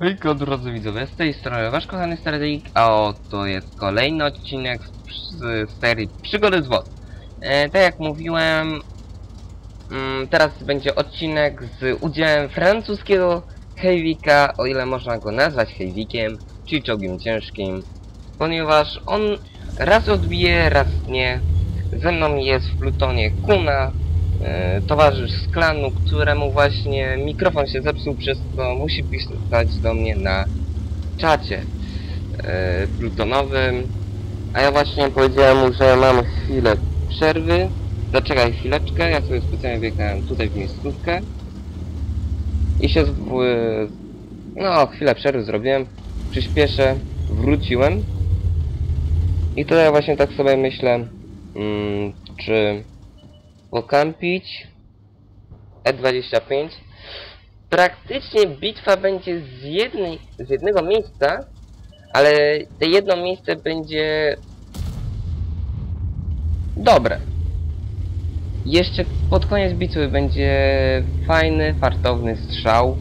Hejko drodzy widzowie, z tej strony wasz kochany Strategik, a oto jest kolejny odcinek z, z serii Przygody z WOD. E, tak jak mówiłem, mm, teraz będzie odcinek z udziałem francuskiego Heavika, o ile można go nazwać Heavikiem, czyli czołgiem ciężkim, ponieważ on raz odbije, raz nie. Ze mną jest w Plutonie Kuna, towarzysz z klanu, któremu właśnie mikrofon się zepsuł, przez co musi pisać do mnie na czacie e, plutonowym. A ja właśnie powiedziałem mu, że mam chwilę przerwy. Zaczekaj chwileczkę, ja sobie specjalnie biegałem tutaj w miejscówkę. I się z... No, chwilę przerwy zrobiłem. Przyspieszę, wróciłem. I tutaj właśnie tak sobie myślę, mm, czy pokampić E25 praktycznie bitwa będzie z jednej z jednego miejsca ale to jedno miejsce będzie dobre. Jeszcze pod koniec bitwy będzie fajny, fartowny strzał.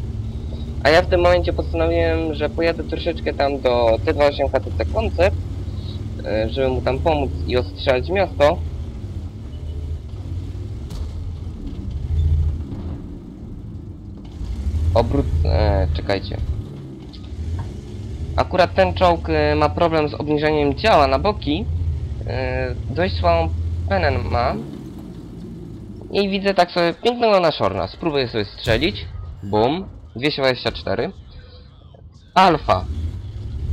A ja w tym momencie postanowiłem, że pojadę troszeczkę tam do T28 HTC Concept żeby mu tam pomóc i ostrzelać miasto obrót... E, czekajcie. Akurat ten czołg e, ma problem z obniżeniem ciała na boki. E, dość słabą penę ma. I widzę tak sobie pięknego naszorna. Spróbuję sobie strzelić. Bum. 224. Alfa.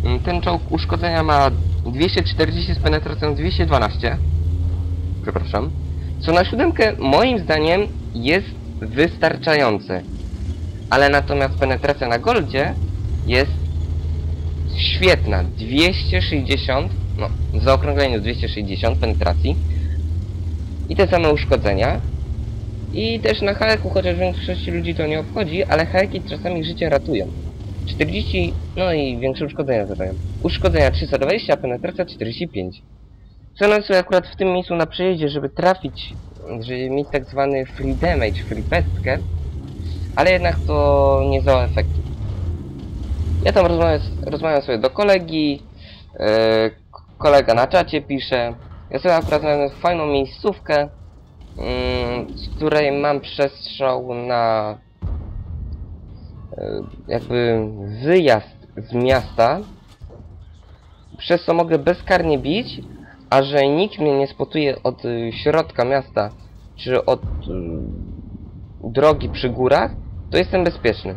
Mm, Ten czołg uszkodzenia ma 240 z penetracją 212. Przepraszam. Co na siódemkę moim zdaniem jest wystarczające ale natomiast penetracja na goldzie jest świetna. 260, no w zaokrągleniu 260 penetracji i te same uszkodzenia. I też na haeku, chociaż większości ludzi to nie obchodzi, ale haeki czasami życie ratują. 40, no i większe uszkodzenia zadają. Uszkodzenia 320, a penetracja 45. Co sobie akurat w tym miejscu na przejeździe, żeby trafić, żeby mieć tak zwany free damage, free pestkę, ale jednak to nie zdało efektu. Ja tam rozmawiam, rozmawiam sobie do kolegi, yy, kolega na czacie pisze, ja sobie akurat znalazłem fajną miejscówkę, yy, z której mam przestrzał na yy, jakby wyjazd z miasta, przez co mogę bezkarnie bić, a że nikt mnie nie spotuje od y, środka miasta, czy od y, drogi przy górach, to jestem bezpieczny.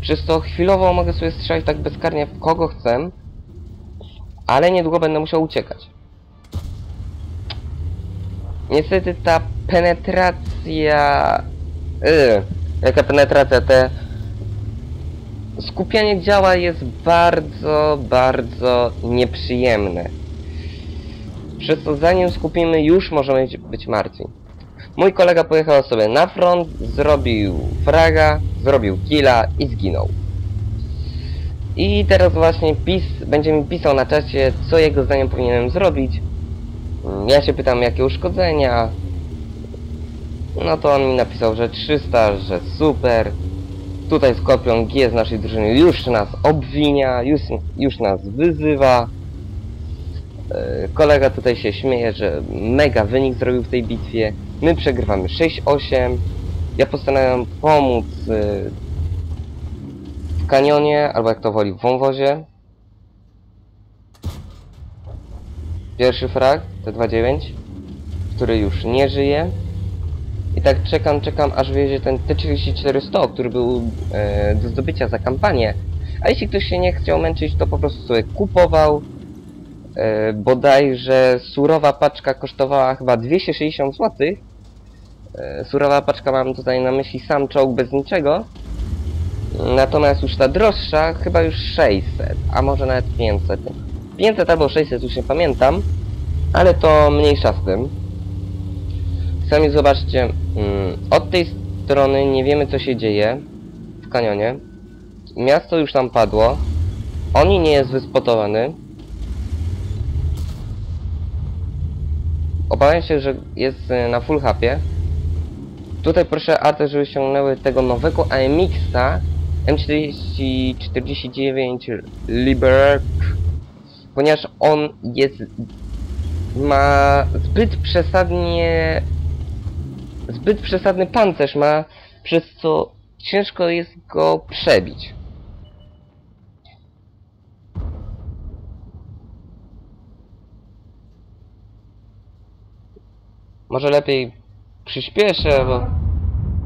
Przez to chwilowo mogę sobie strzelać tak bezkarnie w kogo chcę, ale niedługo będę musiał uciekać. Niestety ta penetracja... Yy, jaka penetracja? Te... Skupianie działa jest bardzo, bardzo nieprzyjemne. Przez to zanim skupimy już możemy być, być martwi. Mój kolega pojechał sobie na front, zrobił fraga, zrobił killa i zginął. I teraz właśnie PiS będzie mi pisał na czacie, co jego zdaniem powinienem zrobić. Mm, Ja się pytam, jakie uszkodzenia. No to on mi napisał, że 300, że super. Tutaj Skorpion G z naszej drużyny już nas obwinia, już, już nas wyzywa. E, Kolega tutaj się śmieje, że mega wynik zrobił w tej bitwie. My przegrywamy 6-8. Ja postanawiam pomóc y, w kanionie, albo jak to woli, w wąwozie. Pierwszy frag, T29, który już nie żyje. I tak czekam, czekam, aż wyjedzie ten T34-100, który był e, do zdobycia za kampanię. A jeśli ktoś się nie chciał męczyć, to po prostu sobie kupował. E, bodajże surowa paczka kosztowała chyba 260 zł. E, surowa paczka mam tutaj na myśli sam czołg bez niczego. Natomiast już ta droższa chyba już 600, a może nawet 500. 500 albo 600 już nie pamiętam, ale to mniejsza z tym. Sami zobaczcie, mm, od tej strony nie wiemy co się dzieje w kanionie. Miasto już tam padło. Oni nie jest wyspotowany. Obawiam się, że jest y, na full hapie. Tutaj proszę Artę, żeby ściągnęły tego nowego AMX-a M4049 Liberk, ponieważ on jest ma zbyt przesadnie zbyt przesadny pancerz ma, przez co ciężko jest go przebić. Może lepiej przyspieszę, bo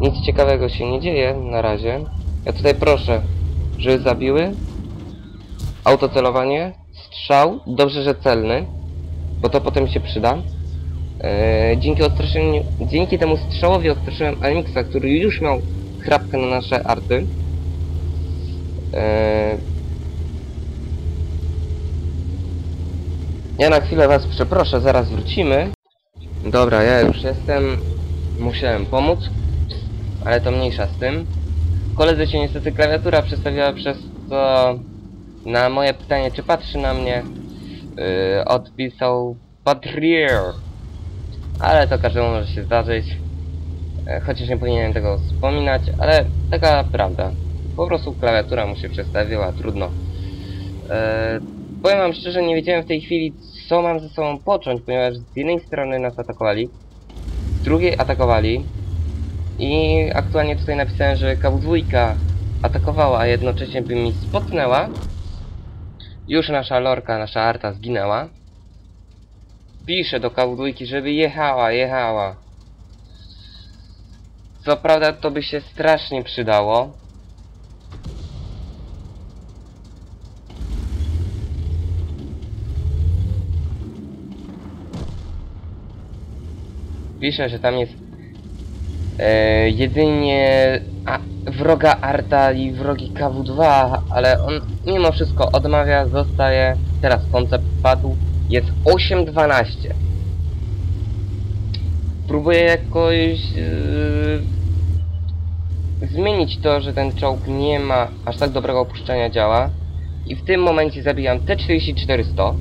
nic ciekawego się nie dzieje na razie. Ja tutaj proszę, żeby zabiły. Autocelowanie, strzał, dobrze, że celny, bo to potem się przyda. Eee, dzięki odstraszeniu, dzięki temu strzałowi odstraszyłem Almixa, który już miał chrapkę na nasze arty. Eee, ja na chwilę was przeproszę, zaraz wrócimy. Dobra, ja już jestem. Musiałem pomóc, ale to mniejsza z tym. Koledze się niestety klawiatura przestawiała przez co na moje pytanie, czy patrzy na mnie, yy, odpisał Patrier. Ale to każdemu może się zdarzyć. E, Chociaż nie powinienem tego wspominać, ale taka prawda. Po prostu klawiatura mu się przestawiła, trudno. E, powiem wam szczerze, nie wiedziałem w tej chwili, co mam ze sobą począć, ponieważ z jednej strony nas atakowali, drugiej atakowali i aktualnie tutaj napisałem, że KW2 atakowała, a jednocześnie by mi spotnęła. Już nasza lorka, nasza arta zginęła. Piszę do KW2, żeby jechała, jechała. Co prawda to by się strasznie przydało. Piszę, że tam jest e, jedynie a, wroga Arta i wrogi KW2, ale on mimo wszystko odmawia, zostaje. Teraz koncept padł. Jest 8-12. Próbuję jakoś yy, zmienić to, że ten czołg nie ma aż tak dobrego opuszczania działa. I w tym momencie zabijam T-44-100.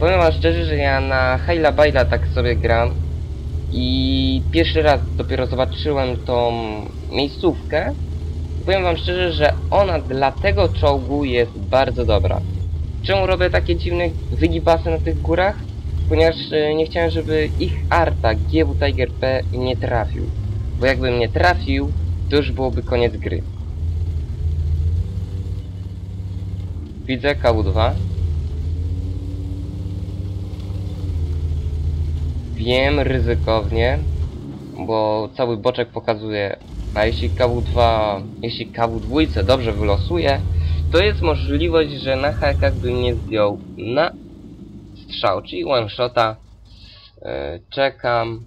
Powiem wam szczerze, że ja na Hejla Bajla tak sobie gram. I pierwszy raz dopiero zobaczyłem tą miejscówkę. Powiem wam szczerze, że ona dla tego czołgu jest bardzo dobra. Czemu robię takie dziwne wygibasy na tych górach? Ponieważ e, nie chciałem, żeby ich arta GW Tiger P nie trafił. Bo jakbym nie trafił, to już byłoby koniec gry. Widzę KW2. Wiem, ryzykownie, bo cały boczek pokazuje, a jeśli KW2, jeśli KW2 dobrze wylosuje, to jest możliwość, że na hakach bym nie zdjął na strzał, czyli one shota. E, czekam,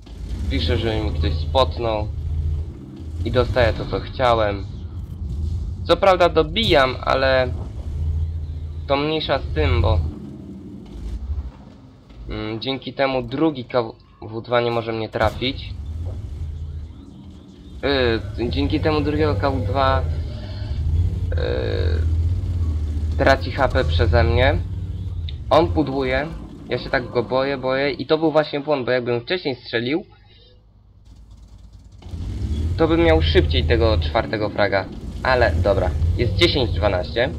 piszę, żeby mi ktoś spotnął i dostaję to, co chciałem. Co prawda dobijam, ale to mniejsza z tym, bo dzięki temu drugi KW2 nie może mnie trafić. Yy, dzięki temu drugiego KW2 yy, traci HP przeze mnie. On pudłuje. Ja się tak go boję, boję. I to był właśnie błąd, bo jakbym wcześniej strzelił, to bym miał szybciej tego czwartego fraga. Ale dobra, jest 10-12.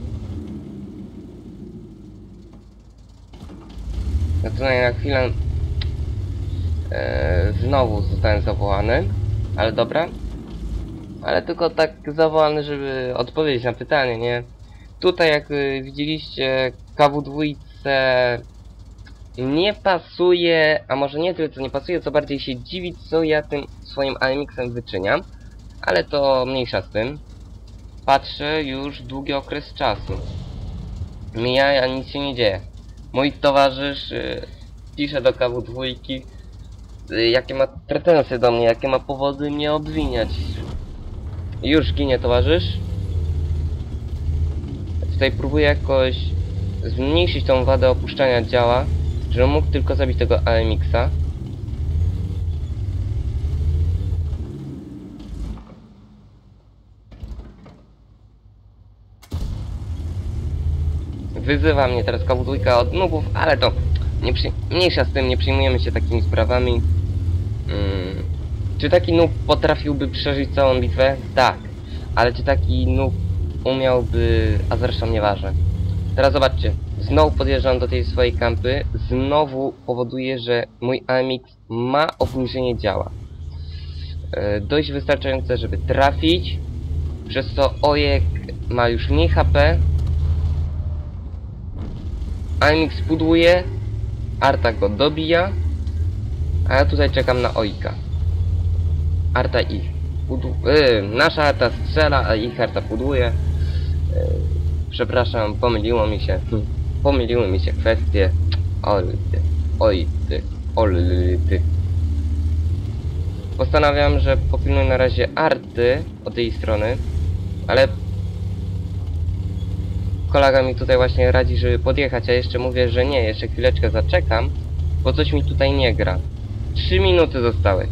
Ja tutaj na chwilę e, znowu zostałem zawołany, ale dobra. Ale tylko tak zawołany, żeby odpowiedzieć na pytanie, nie? Tutaj jak y, widzieliście KW2 nie pasuje, a może nie tyle co nie pasuje, co bardziej się dziwi, co ja tym swoim AMX-em wyczyniam. Ale to mniejsza z tym. Patrzę już długi okres czasu. Mija, a nic się nie dzieje. Mój towarzysz y, pisze do KW2 y, jakie ma pretensje do mnie, jakie ma powody mnie obwiniać. Już ginie towarzysz. Tutaj próbuję jakoś zmniejszyć tą wadę opuszczania działa, żebym mógł tylko zabić tego AMX-a. Wyzywa mnie teraz kawudujka od nubów, ale to nie przy... mniejsza z tym, nie przyjmujemy się takimi sprawami. Mm. Czy taki noob potrafiłby przeżyć całą bitwę? Tak. Ale czy taki noob umiałby... A zresztą nieważne. Teraz zobaczcie. Znowu podjeżdżam do tej swojej kampy. Znowu powoduje, że mój AMX ma obniżenie działa. E, dość wystarczające, żeby trafić. Przez co Ojek ma już mniej HP. AMX pudłuje. Arta go dobija. A ja tutaj czekam na Ojka. Arta ich. Yy, nasza Arta strzela, a ich Arta pudłuje. Yy, przepraszam, pomyliło mi się. Pomyliły mi się kwestie. Oj ty, oj ty, ol ty. Postanawiam, że popilnuję na razie Arty od tej strony, ale kolega mi tutaj właśnie radzi, żeby podjechać, a jeszcze mówię, że nie, jeszcze chwileczkę zaczekam, bo coś mi tutaj nie gra. 3 minuty zostały.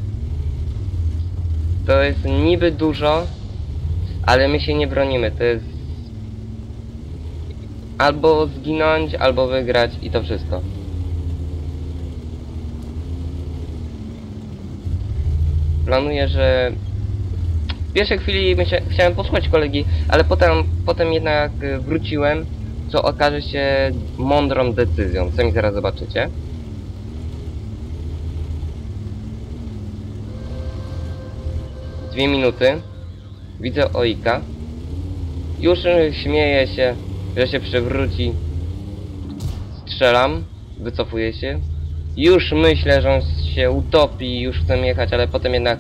To jest niby dużo, ale my się nie bronimy. To jest albo zginąć, albo wygrać i to wszystko. Planuję, że w pierwszej chwili chciałem posłuchać kolegi, ale potem, potem jednak y, wróciłem, co okaże się mądrą decyzją. Sami zaraz zobaczycie. Dwie minuty. Widzę Oika. Już y, śmieje się, że się przewróci. Strzelam. Wycofuję się. Już myślę, że on się utopi, już chcę jechać, ale potem jednak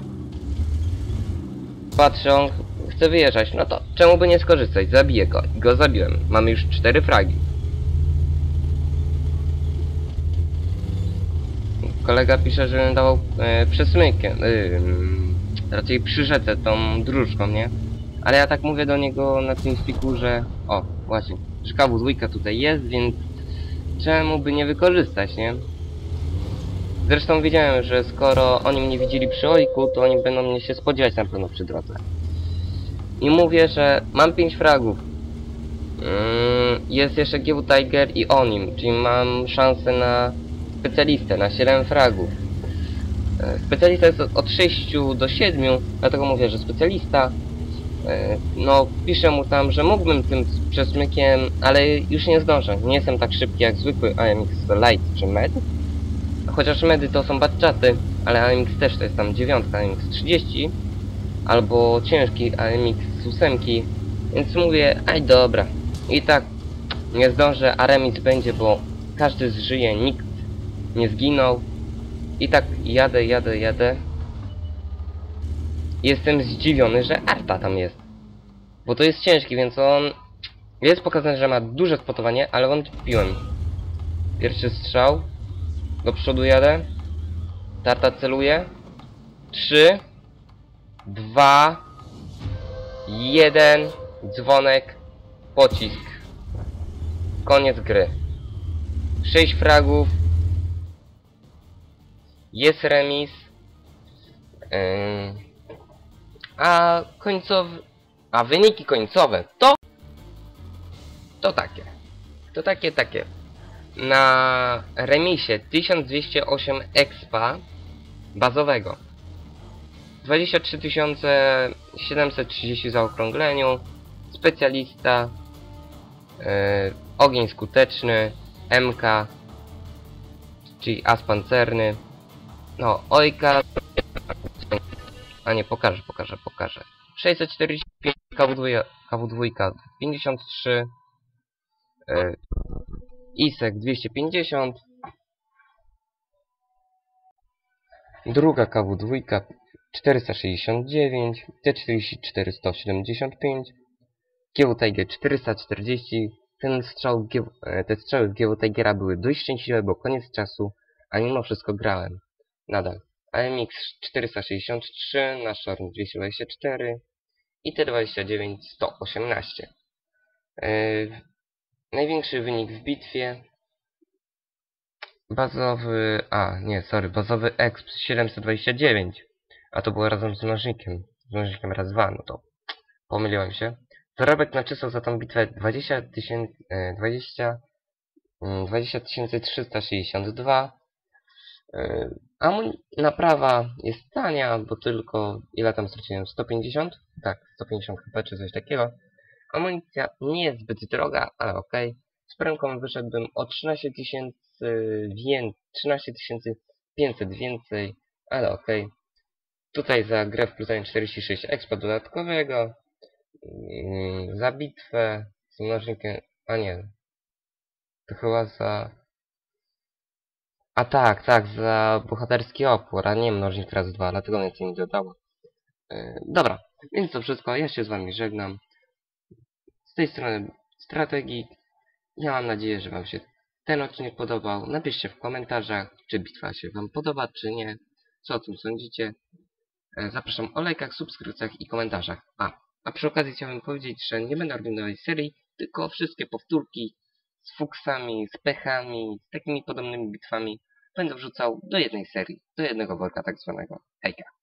ch- chce wyjeżdżać. No to czemu by nie skorzystać? Zabiję go. Go zabiłem. Mamy już cztery fragi. Kolega pisze, że dawał e, przesmykę. E, raczej przy rzece tą dróżką, nie? Ale ja tak mówię do niego na tym spiku, że... O, właśnie. Że KW2 tutaj jest, więc... Czemu by nie wykorzystać, nie? Zresztą wiedziałem, że skoro oni mnie widzieli przy ojku, to oni będą mnie się spodziewać na pewno przy drodze. I mówię, że mam 5 fragów. Mm, jest jeszcze GW Tiger i Onim, czyli mam szansę na specjalistę, na 7 fragów. E, Specjalista jest od- od 6 do 7, dlatego mówię, że specjalista. E, No, piszę mu tam, że mógłbym tym przesmykiem, ale już nie zdążę. Nie jestem tak szybki jak zwykły AMX Light czy Med. Chociaż medy to są batchaty, ale AMX też to jest tam dziewiątka, AMX 30 albo ciężki AMX z ósemki, więc mówię, aj dobra. I tak nie zdążę, a remis będzie, bo każdy zżyje, nikt nie zginął. I tak jadę, jadę, jadę. Jestem zdziwiony, że Arta tam jest. Bo to jest ciężki, więc on... Jest pokazane, że ma duże spotowanie, ale wątpiłem. Pierwszy strzał. Do przodu jadę. Tarta celuje. 3 2 1 Dzwonek. Pocisk. Koniec gry. 6 fragów. Jest remis. Ym, a końcowy... A wyniki końcowe to... To takie. To takie, takie na remisie 1208 expa bazowego. 23 730 zaokrągleniu specjalista yy, ogień skuteczny MK czyli as pancerny. No ojka a nie pokażę, pokażę, pokażę. 645 KW2, KW2 53 yy, ISEK 250 Druga KW2 469 T44 175 GW Tiger 440 Ten strzał, e, te strzały w GW Tigera były dość szczęśliwe, bo koniec czasu, a mimo wszystko grałem. Nadal. AMX 463 na Shorn 224 i T29 118. Yy, Największy wynik w bitwie. Bazowy... A, nie, sorry, bazowy exp 729. A to było razem z mnożnikiem. Z mnożnikiem raz dwa, no to pomyliłem się. Zarobek naczysał za tą bitwę 20 tysięcy... 20... mm, 20 362. Yy, Amun naprawa jest tania, bo tylko... Ile tam straciłem? 150? Tak, 150 HP czy coś takiego. Amunicja nie jest zbyt droga, ale okej. Z pręgą wyszedłbym o 13 tysięcy więcej, 13 500 więcej, ale okej. Tutaj za grę wpłynąłem 46 expa dodatkowego. Mm, Za bitwę z mnożnikiem... A nie. To chyba za... A tak, tak, za bohaterski opór, a nie mnożnik raz dwa, dlatego więcej mi dodało. Yy, dobra, więc to wszystko, ja się z wami żegnam. Tej strony strategii. Ja mam nadzieję, że wam się ten odcinek podobał. Napiszcie w komentarzach, czy bitwa się wam podoba, czy nie. Co o tym sądzicie. E, Zapraszam o lajkach, subskrypcjach i komentarzach. A, a przy okazji chciałbym powiedzieć, że nie będę robił nowej serii, tylko wszystkie powtórki z fuksami, z pechami, z takimi podobnymi bitwami będę wrzucał do jednej serii, do jednego worka tak zwanego. Hejka.